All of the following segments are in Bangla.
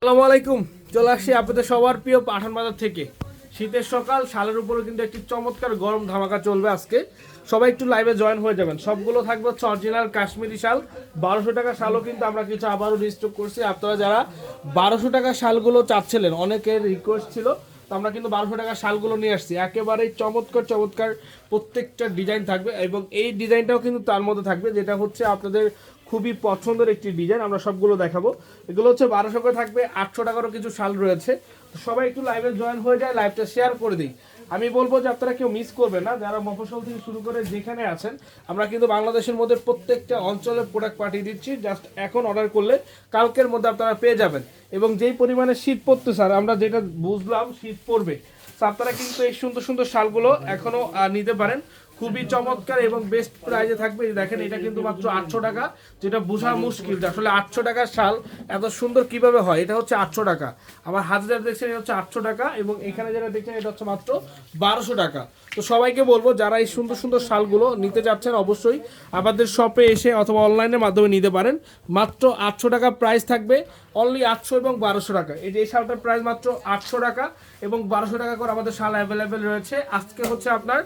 আসসালামু আলাইকুম, চলে আসছি আপনাদের সবার প্রিয় পাঠান বাজার থেকে। শীতের সকাল, শালের উপরে কিন্তু একটি চমৎকার গরম ধামাকা চলবে আজকে। সবাই একটু লাইভে জয়েন হয়ে যাবেন। সবগুলো থাকবে হচ্ছে অরিজিনাল কাশ্মীরি শাল। বারোশো টাকা শালও কিন্তু আমরা কিছু আবারও রিস্টক করছি। আপনারা যারা বারোশো টাকা শালগুলো চাচ্ছিলেন, অনেকের রিকোয়েস্ট ছিল, তো আমরা কিন্তু বারোশো টাকা শালগুলো নিয়ে আসছি। একেবারেই চমৎকার চমৎকার প্রত্যেকটা ডিজাইন থাকবে এবং এই ডিজাইনটাও কিন্তু তার মধ্যে থাকবে, যেটা হচ্ছে আপনাদের খুবই পছন্দের একটি ডিজাইন আমরা সবগুলো দেখাবো। এগুলো হচ্ছে বারোশো করে থাকবে আটশো টাকারও কিছু শাল রয়েছে। সবাই একটু লাইভে জয়েন হয়ে যায় লাইভটা শেয়ার করে দিই। আমি বলব যে আপনারা কেউ মিস করবেন না যারা মফসল থেকে শুরু করে যেখানে আছেন আমরা কিন্তু বাংলাদেশের মধ্যে প্রত্যেকটা অঞ্চলে প্রোডাক্ট পাঠিয়ে দিচ্ছি জাস্ট এখন অর্ডার করলে কালকের মধ্যে আপনারা পেয়ে যাবেন। এবং যেই পরিমাণে শীত পড়তে স্যার আমরা যেটা বুঝলাম শীত পড়বে। আপনারা কিন্তু এই সুন্দর সুন্দর শালগুলো এখনও আহ, নিতে পারেন। খুবই চমৎকার এবং বেস্ট প্রাইজে থাকবে। দেখেন, এটা কিন্তু মাত্র আটশো টাকা, যেটা বোঝা মুশকিল। আসলে আটশো টাকার শাল এত সুন্দর কীভাবে হয়? এটা হচ্ছে আটশো টাকা। আমার হাতে যেটা দেখছেন, এটা হচ্ছে আটশো টাকা এবং এখানে যেটা দেখছেন, এটা হচ্ছে মাত্র বারোশো টাকা। তো সবাইকে বলব, যারা এই সুন্দর সুন্দর শালগুলো নিতে যাচ্ছেন অবশ্যই আমাদের শপে এসে অথবা অনলাইনের মাধ্যমে নিতে পারেন। মাত্র আটশো টাকা প্রাইস থাকবে অনলি আটশো এবং বারোশো টাকা। এই যে এই শালটার প্রাইস মাত্র আটশো টাকা এবং বারোশো টাকা করে আমাদের শাল অ্যাভেলেবেল রয়েছে। আজকে হচ্ছে আপনার,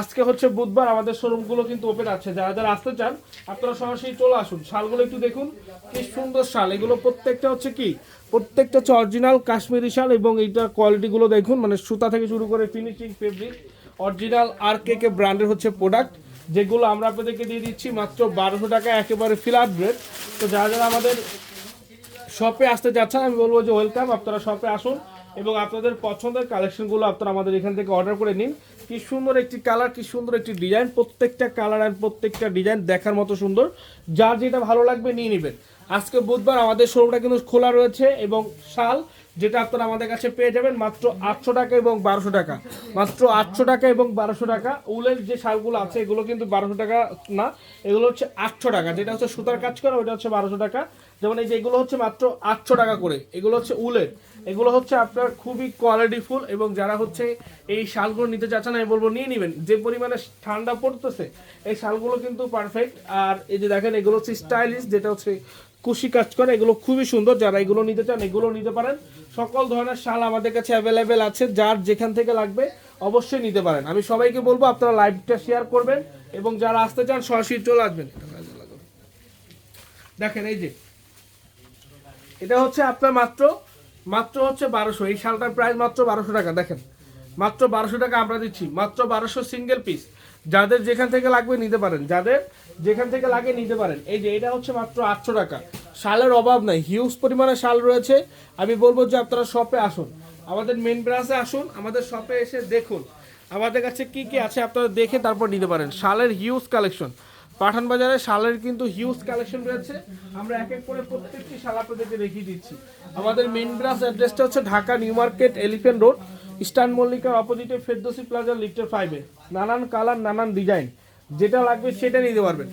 আজকে হচ্ছে বুধবার আমাদের শোরুমগুলো কিন্তু ওপেন আছে। যারা যারা আসতে চান, আপনারা সরাসরি চলে আসুন। শালগুলো একটু দেখুন, কি সুন্দর শাল। এগুলো প্রত্যেকটা হচ্ছে কি? প্রত্যেকটা হচ্ছে অরিজিনাল কাশ্মীরি শাল এবং এইটা কোয়ালিটিগুলো দেখুন মানে সুতা থেকে শুরু করে finishing fabric original R K K ব্র্যান্ডের হচ্ছে প্রোডাক্ট যেগুলো আমরা আপনাদেরকে দিয়ে দিচ্ছি মাত্র বারোশো টাকা, একেবারে ফিলার ব্রেড তো যারা যারা আমাদের শপে আসতে যাচ্ছেন আমি বলব যে ওয়েলকাম আপনারা শপে আসুন। এবং আপনাদের পছন্দের কালেকশনগুলো আপনারা আমাদের এখান থেকে অর্ডার করে নিন। কি সুন্দর একটি কালার কি সুন্দর একটি ডিজাইন প্রত্যেকটা কালার অ্যান্ড প্রত্যেকটা ডিজাইন দেখার মতো সুন্দর। যার যেটা ভালো লাগবে নিয়ে নেবেন। আজকে বুধবার আমাদের শোরুমটা কিন্তু খোলা রয়েছে এবং শাল, যেটা আপনারা আমাদের কাছে পেয়ে যাবেন মাত্র আটশো টাকা এবং বারোশো টাকা। মাত্র আটশো টাকা এবং বারোশো টাকা। উলের যে শালগুলো আছে, এগুলো কিন্তু বারোশো টাকা না, এগুলো হচ্ছে আটশো টাকা। যেটা হচ্ছে সুতার কাজ করা ওটা হচ্ছে বারোশো টাকা। যেমন এই যে এগুলো হচ্ছে মাত্র আটশো টাকা করে। এগুলো হচ্ছে উলের। এগুলো হচ্ছে আপনার খুবই কোয়ালিটিফুল এবং যারা হচ্ছে এই শালগুলো নিতে চাচ্ছেন, আমি বলব নিয়ে নেবেন। যে পরিমাণে ঠান্ডা পড়তেছে, এই শালগুলো কিন্তু পারফেক্ট আর এই যে দেখেন, এগুলো হচ্ছে স্টাইলিশ যেটা হচ্ছে কুশি কাজ করে। এগুলো খুবই সুন্দর, যারা এগুলো নিতে চান, এগুলো নিতে পারেন। সকল ধরনের শাল আমাদের কাছে অ্যাভেলেবেল আছে, যার যেখান থেকে লাগবে অবশ্যই নিতে পারেন। আমি সবাইকে বলব, আপনারা লাইভটা শেয়ার করবেন এবং যারা আসতে চান, সরাসরি চলে আসবেন। দেখেন, এই যে। এটা হচ্ছে আপনার মাত্র মাত্র হচ্ছে বারোশো। এই শালটার প্রাইস মাত্র বারোশো টাকা, দেখেন। মাত্র বারোশো টাকা আমরা দিচ্ছি, মাত্র বারোশো সিঙ্গেল পিস যাদের যেখান থেকে লাগবে নিতে পারেন, যাদের যেখান থেকে লাগে নিতে পারেন। এই যে এটা হচ্ছে মাত্র আটশো টাকা। শালের অভাব নাই হিউজ পরিমাণে শাল রয়েছে। আমি বলব যে আপনারা শপে আসুন। আমাদের মেন ব্রাঞ্চে আসুন, আমাদের শপে এসে দেখুন। আমাদের কাছে কি কি আছে আপনারা দেখে তারপর নিতে পারেন। শালের হিউজ কালেকশন পাঠান বাজারে শালের কিন্তু হিউজ কালেকশন রয়েছে। আমরা এক এক করে প্রত্যেকটি শাল আপনাদেরকে দেখিয়ে দিচ্ছি। আমাদের মেন ব্রাঞ্চ অ্যাড্রেসটা হচ্ছে Dhaka new market elephant road, eastern মল্লিকার অপোজিটে ফেরদোসি প্লাজা লিফটের ফাইভে নানান কালার নানান ডিজাইন যেটা লাগবে সেটা নিতে পারবেন।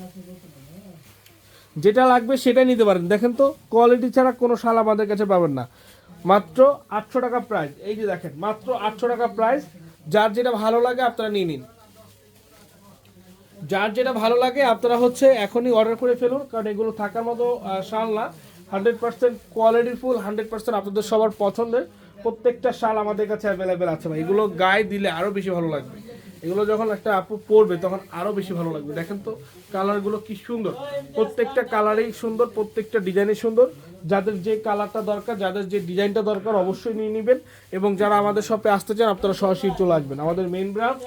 যেটা লাগবে সেটা নিতে পারেন। দেখেন তো কোয়ালিটি ছাড়া কোনো শাল আমাদের কাছে পাবেন না। মাত্র আটশো টাকা প্রাইস এই যে দেখেন, মাত্র আটশো টাকা প্রাইস যার যেটা ভালো লাগে আপনারা নিয়ে নিন। যার যেটা ভালো লাগে, আপনারা হচ্ছে এখনই অর্ডার করে ফেলুন, কারণ এগুলো থাকার মতো শাল না। Hundred percent qualityful hundred percent আপনাদের সবার পছন্দের। প্রত্যেকটা শাল আমাদের কাছে অ্যাভেলেবেল আছে ভাই। এগুলো গায়ে দিলে আরও বেশি ভালো লাগবে। এগুলো যখন একটা আপু পরবে, তখন আরও বেশি ভালো লাগবে। দেখেন তো কালারগুলো কি সুন্দর। প্রত্যেকটা কালারেই সুন্দর, প্রত্যেকটা ডিজাইনই সুন্দর। যাদের যে কালারটা দরকার, যাদের যে ডিজাইনটা দরকার, অবশ্যই নিয়ে নেবেন। এবং যারা আমাদের শপে আসতে চান, আপনারা সরাসরি চলে আসবেন। আমাদের main branch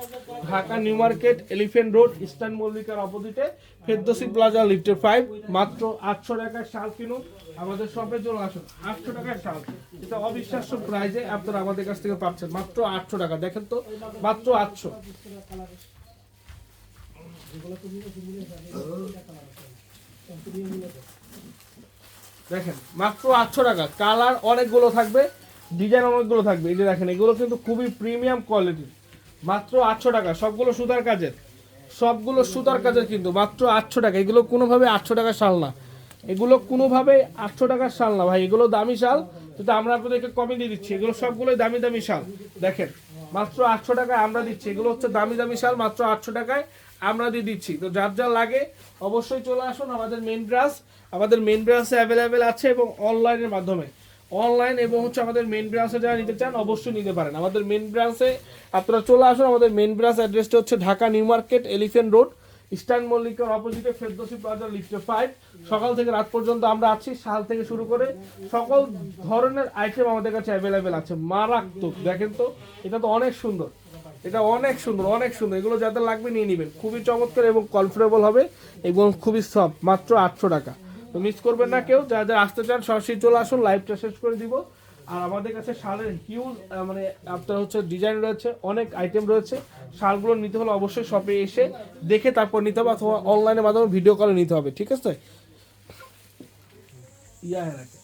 Dhaka new market, elephant road, eastern মল্লিকার অপোজিটে, ফেরদোসি প্লাজা, লিফটের ফাইভ, মাত্র আটশো টাকার শাল কিনুন। আমাদের শপে চলে আসুন, আটশো টাকার শাল। এটা অবিশ্বাস্য প্রাইজে আপনারা আমাদের কাছ থেকে পাচ্ছেন, মাত্র আটশো টাকা। দেখেন তো, মাত্র আটশো। দেখেন, মাত্র আটশো টাকা। কালার অনেকগুলো থাকবে, ডিজাইন অনেকগুলো থাকবে। এই যে দেখেন, এগুলো কিন্তু খুবই প্রিমিয়াম কোয়ালিটির। মাত্র আটশো টাকা। সবগুলো সুতার কাজের। সবগুলো সুতার কাজের কিন্তু মাত্র আটশো টাকা। এগুলো কোনোভাবে আটশো টাকা শাল না। এগুলো কোনোভাবে আটশো টাকার শাল না। ভাই, এগুলো দামি শাল। যেটা আমরা আপনাদেরকে কমে দিয়ে দিচ্ছি। এগুলো সবগুলোই দামি দামি শাল। দেখেন, মাত্র আটশো টাকায় আমরা দিচ্ছি। এগুলো হচ্ছে দামি দামি শাল, মাত্র আটশো টাকায় আমরা দিয়ে দিচ্ছি। তো যার যা লাগে, অবশ্যই চলে আসুন আমাদের মেন ব্রাঞ্চ আমাদের মেন ব্রাঞ্চে অ্যাভেলেবেল আছে এবং অনলাইনের মাধ্যমে। অনলাইন এবং হচ্ছে আমাদের মেন ব্রাঞ্চে যারা নিতে চান, অবশ্যই নিতে পারেন। আমাদের মেন ব্রাঞ্চে আপনারা চলে আসুন, আমাদের মেন ব্রাঞ্চ অ্যাড্রেসটা হচ্ছে Dhaka new market elephant road eastern মল্লিকার অপোজিটে ফেরদোসি প্লাজা লিফটে ফাইভ সকাল থেকে রাত পর্যন্ত আমরা আছি, সাল থেকে শুরু করে সকল ধরনের আইটেম আমাদের কাছে অ্যাভেলেবেল আছে, মারাত্মক। দেখেন তো, এটা তো অনেক সুন্দর। এটা অনেক সুন্দর অনেক সুন্দর। এগুলো যাদের লাগবে নিয়ে নেবেন। খুবই চমৎকার এবং কমফোর্টেবল হবে এবং খুবই সফট মাত্র আটশো টাকা। তো মিস করবেন না কেউ, যা যা আসতে চান, সরাসরি চলে আসুন লাইভটা শেষ করে দিব। আর আমাদের কাছে শালের হিউজ মানে আপনার হচ্ছে ডিজাইন রয়েছে, অনেক আইটেম রয়েছে। শালগুলো নিতে হলে অবশ্যই শপে এসে দেখে তারপর নিতে হবে, অথবা অনলাইনের মাধ্যমে ভিডিও কলে নিতে হবে, ঠিক আছে? ইয়া হ্যাঁ রাখে